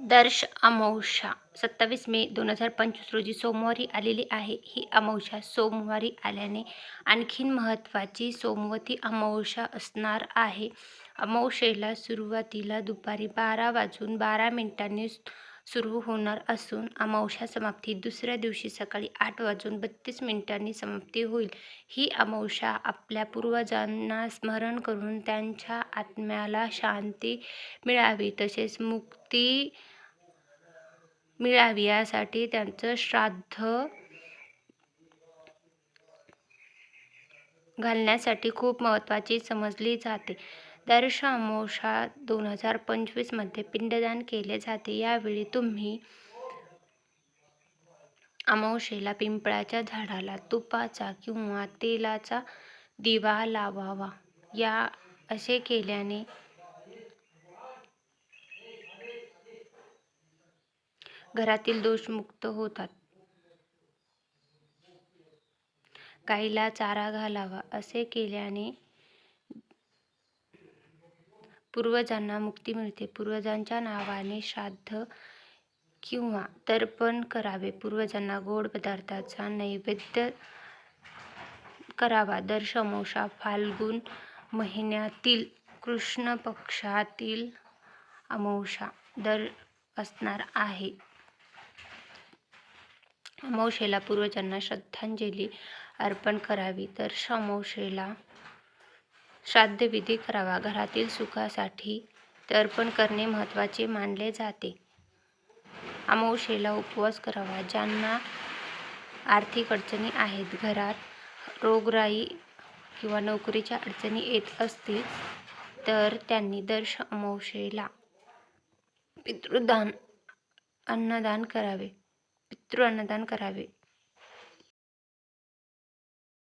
दर्श अमावस्या. सत्तावीस मे दोन हजार पंचवीस रोजी सोमवारी आलेली आहे. ही अमावस्या सोमवारी आल्याने आणखीन महत्त्वाची सोमवती अमावस्या असणार आहे. अमावस्येला सुरुवातीला दुपारी बारा वाजून बारा मिनिटांनी सुरू होणार असून अमावस्या समाप्ती दुसऱ्या दिवशी सकाळी आठ वाजून बत्तीस मिनिटांनी समाप्ती होईल. ही अमावस्या आपल्या पूर्वजांना स्मरण करून त्यांच्या आत्म्याला शांती मिळावी तसेच मुक्ती मिळावी यासाठी त्यांचं श्राद्ध घालण्यासाठी खूप महत्त्वाची समजली जाते. दर शामोषा दोन हजार पंचवीसमध्ये पिंडदान केले जाते. यावेळी तुम्ही अमावशेला पिंपळाच्या झाडाला तुपाचा किंवा तेलाचा दिवा लावावा. या असे केल्याने घरातील दोष मुक्त होतात. गाईला चारा घालावा असे केल्याने पूर्वजांना मुक्ती मिळते. पूर्वजांच्या नावाने श्राद्ध किंवा तर्पण करावे. पूर्वजांना गोड पदार्थाचा नैवेद्य करावा. दर समोसा फाल्गुन महिन्यातील कृष्ण पक्षातील अमावस्या दर असणार आहे. अमावशेला पूर्वजांना श्रद्धांजली अर्पण करावी. तर अमावस्येला श्राद्धविधी करावा. घरातील सुखासाठी तर्पण करणे महत्त्वाचे मानले जाते. अमावशेला उपवास करावा. ज्यांना आर्थिक अडचणी आहेत घरात रोगराई किंवा नोकरीच्या अडचणी येत असतील तर त्यांनी दर्श अमावशेला पितृदान अन्नदान करावे. पितृ अन्नदान करावे.